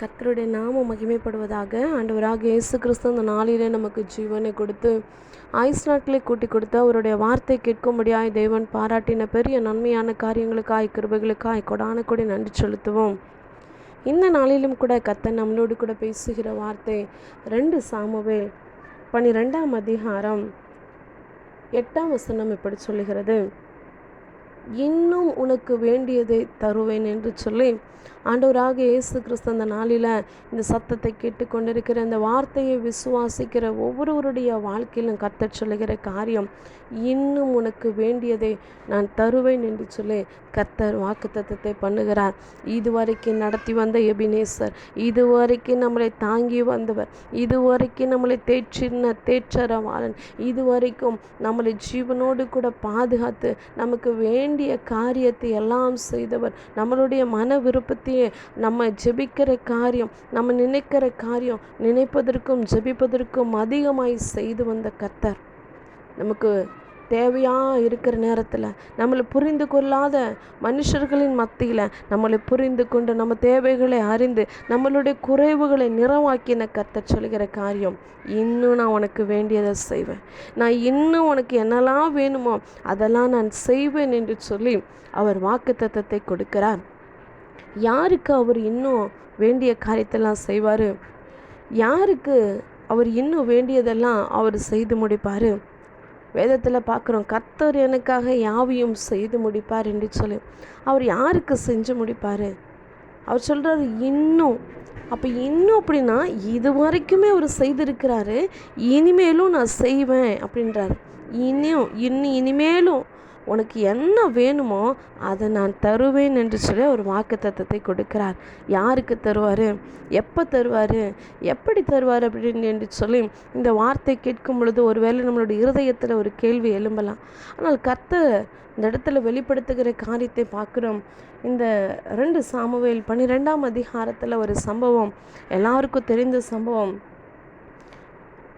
கர்த்தருடைய நாமம் மகிமைப்படுவதாக ஆண்டவராக இயேசு கிறிஸ்து அந்த நாளிலே நமக்கு ஜீவனை கொடுத்து ஆயுஸ் நாட்களை கூட்டி கொடுத்து அவருடைய வார்த்தை கேட்கும்படியாய் தேவன் பாராட்டின பெரிய நன்மையான காரியங்களுக்காய் கிருபைகளுக்காய் கொடான கொடி நன்றி செலுத்துவோம். இந்த நாளிலும் கூட கத்தன் நம்மளோடு கூட பேசுகிற வார்த்தை ரெண்டு சாமுவேல் பனிரெண்டாம் அதிகாரம் எட்டாம் வசனம் இப்படி சொல்லுகிறது. இன்னும் உனக்கு வேண்டியதை தருவேன் என்று சொல்லி ஆண்டவராக இயேசு கிறிஸ்து அந்த நாளில் இந்த சத்தத்தை கேட்டுக்கொண்டிருக்கிற இந்த வார்த்தையை விசுவாசிக்கிற ஒவ்வொருவருடைய வாழ்க்கையிலும் கத்த சொல்லுகிற காரியம் இன்னும் உனக்கு வேண்டியதை நான் தருவேன் என்று சொல்லி கர்த்தர் வாக்குத்தத்தத்தை பண்ணுகிறார். இதுவரைக்கும் நடத்தி வந்த எபினேசர் இதுவரைக்கும் நம்மளை தாங்கி வந்தவர் இதுவரைக்கும் நம்மளை தேற்றின தேற்றரவாளன் இதுவரைக்கும் நம்மளை ஜீவனோடு கூட பாதுகாத்து நமக்கு வேண்டிய காரியத்தை எல்லாம் செய்தவர். நம்மளுடைய மன விருப்பத்தையே நம்ம ஜெபிக்கிற காரியம் நம்ம நினைக்கிற காரியம் நினைப்பதற்கும் ஜெபிப்பதற்கும் அதிகமாய் செய்து வந்த கத்தர். நமக்கு தேவையாக இருக்கிற நேரத்தில் நம்மளை புரிந்து கொள்ளாத மனுஷர்களின் மத்தியில் நம்மளை புரிந்து கொண்டு நம்ம தேவைகளை அறிந்து நம்மளுடைய குறைவுகளை நிறவாக்கின கத்த சொல்கிற காரியம் இன்னும் நான் உனக்கு வேண்டியதை செய்வேன். நான் இன்னும் உனக்கு என்னெல்லாம் வேணுமோ அதெல்லாம் நான் செய்வேன் என்று சொல்லி அவர் வாக்கு தத்தத்தை கொடுக்கிறார். யாருக்கு அவர் இன்னும் வேண்டிய காரியத்தெல்லாம் செய்வார்? யாருக்கு அவர் இன்னும் வேண்டியதெல்லாம் அவர் செய்து முடிப்பார்? வேதத்தில் பார்க்குறோம் கர்த்தர் எனக்காக யாவையும் செய்து முடிப்பார் என்று சொல்லி. அவர் யாருக்கு செஞ்சு முடிப்பார்? அவர் சொல்கிறாரு இன்னும். அப்போ இன்னும் அப்படின்னா இது வரைக்குமே அவர் செய்திருக்கிறாரு இனிமேலும் நான் செய்வேன் அப்படின்றார். இனியும் இன்னும் இனிமேலும் உனக்கு என்ன வேணுமோ அதை நான் தருவேன் என்று சொல்லி ஒரு வாக்கு தத்தத்தை கொடுக்கிறார். யாருக்கு தருவார்? எப்போ தருவார்? எப்படி தருவார் அப்படின்னு என்று சொல்லி இந்த வார்த்தை கேட்கும் பொழுது ஒருவேளை நம்மளுடைய இருதயத்தில் ஒரு கேள்வி எழும்பலாம். ஆனால் கத்த இந்த இடத்துல வெளிப்படுத்துகிற காரியத்தை பார்க்குறோம். இந்த ரெண்டு சாமுவேல் பன்னிரெண்டாம் அதிகாரத்தில் ஒரு சம்பவம் எல்லாருக்கும் தெரிந்த சம்பவம்.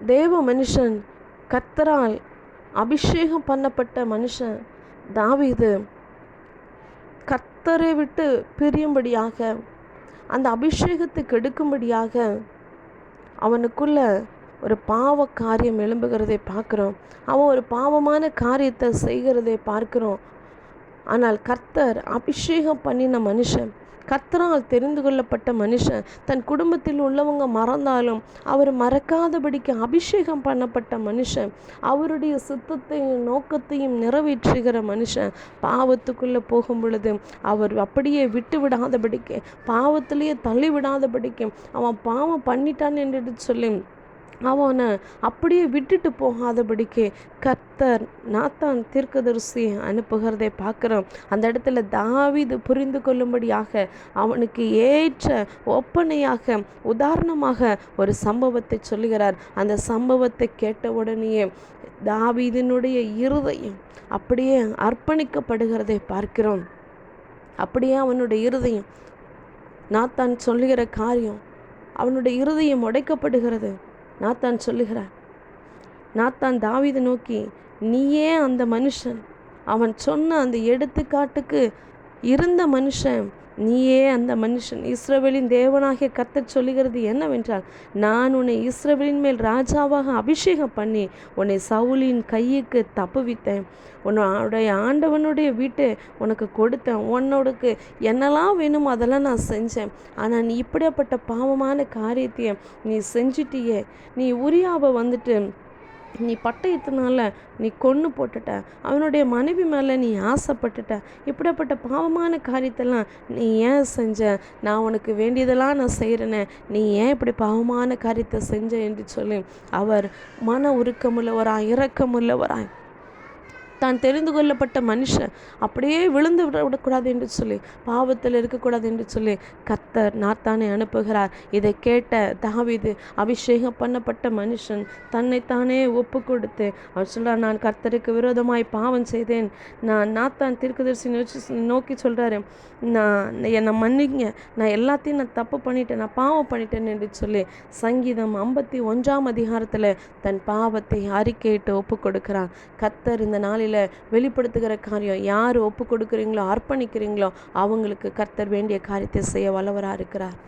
தேவ மனுஷன் கத்தரால் அபிஷேகம் பண்ணப்பட்ட மனுஷன் தாவீது. கர்த்தரை விட்டு பிரியும்படியாக அந்த அபிஷேகத்தை கெடுக்கும்படியாக அவனுக்குள்ள ஒரு பாவ காரியம் எழும்புகிறதை பார்க்குறோம். அவன் ஒரு பாவமான காரியத்தை செய்கிறதை பார்க்குறோம். ஆனால் கர்த்தர் அபிஷேகம் பண்ணின மனுஷன் கர்த்தரால் தெரிந்து கொள்ளப்பட்ட மனுஷன் தன் குடும்பத்தில் உள்ளவங்க மறந்தாலும் அவர் மறக்காதபடிக்கு அபிஷேகம் பண்ணப்பட்ட மனுஷன் அவருடைய சித்தத்தையும் நோக்கத்தையும் நிறைவேற்றுகிற மனுஷன் பாவத்துக்குள்ளே போகும் பொழுது அவர் அப்படியே விட்டு விடாதபடிக்கு பாவத்திலேயே தள்ளி விடாதபடிக்கு அவன் பாவம் பண்ணிட்டான் என்று சொல்லி அவனை அப்படியே விட்டுட்டு போகாதபடிக்கு கர்த்தர் நாத்தான் தீர்க்கதரிசி அனுப்புகிறதை பார்க்குறோம். அந்த இடத்துல தாவிது புரிந்து கொள்ளும்படியாக அவனுக்கு ஏற்ற ஒப்பனையாக உதாரணமாக ஒரு சம்பவத்தை சொல்லுகிறார். அந்த சம்பவத்தை கேட்ட உடனேயே தாவிதனுடைய இருதயம் அப்படியே அர்ப்பணிக்கப்படுகிறதை பார்க்கிறோம். அப்படியே அவனுடைய இருதயம் நாத்தான் சொல்லுகிற காரியம் அவனுடைய இருதயம் உடைக்கப்படுகிறது. நாத்தான் சொல்லுகிறார். நாத்தான் தாவிதை நோக்கி நீயே அந்த மனுஷன். அவன் சொன்ன அந்த எடுத்துக்காட்டுக்கு இருந்த மனுஷன் நீயே அந்த மனுஷன் இஸ்ரவேலின் தேவனாகிய கத்தர் சொல்லுகிறது என்னவென்றால் நான் உன்னை இஸ்ரவேலின் மேல் ராஜாவாக அபிஷேகம் பண்ணி உன்னை சவுலின் கையுக்கு தப்புவித்தேன். உன்னுடைய ஆண்டவனுடைய வீட்டை உனக்கு கொடுத்தேன். உன்னோடக்கு என்னெல்லாம் வேணுமோ அதெல்லாம் நான் செஞ்சேன். ஆனால் நீ இப்படியாப்பட்ட பாவமான காரியத்தையே நீ செஞ்சிட்டியே. நீ உரியாவை வந்துட்டு நீ பட்டயத்தினால நீ கொன்று போட்டுட்ட. அவனுடைய மனைவி மேலே நீ ஆசைப்பட்டுட்ட. இப்படிப்பட்ட பாவமான காரியத்தெல்லாம் நீ ஏன் செஞ்ச? நான் உனக்கு வேண்டியதெல்லாம் நான் செய்கிறேனே நீ ஏன் இப்படி பாவமான காரியத்தை செஞ்ச என்று சொல்லி அவர் மன உருக்கமுள்ளவராய் இரக்கமுள்ளவராய் தான் தெரிந்து கொள்ளப்பட்ட மனுஷன் அப்படியே விழுந்து விட விடக்கூடாது என்று சொல்லி பாவத்தில் இருக்கக்கூடாது என்று சொல்லி கத்தர் நாத்தானே அனுப்புகிறார். இதை கேட்ட தாவிது அபிஷேகம் பண்ணப்பட்ட மனுஷன் தன்னைத்தானே ஒப்பு கொடுத்து அவர் சொல்கிறார் நான் கர்த்தருக்கு விரோதமாய் பாவம் செய்தேன். நான் நாத்தான் தீர்க்கதரிசி நோக்கி நோக்கி சொல்கிறாரு நான் என்னை மன்னிங்க. நான் எல்லாத்தையும் நான் தப்பு பண்ணிட்டேன். நான் பாவம் பண்ணிட்டேன் என்று சொல்லி சங்கீதம் ஐம்பத்தி ஒன்றாம் அதிகாரத்தில் தன் பாவத்தை அறிக்கையிட்டு ஒப்பு கொடுக்கிறான் கத்தர் இந்த நாளில் வெளிப்படுத்துகிற காரியம் யார் ஒப்பு கொடுக்குறீங்களோ அர்ப்பணிக்கிறீங்களோ அவங்களுக்கு கர்த்தர் வேண்டிய காரியத்தை செய்ய வல்லவராக இருக்கிறார்.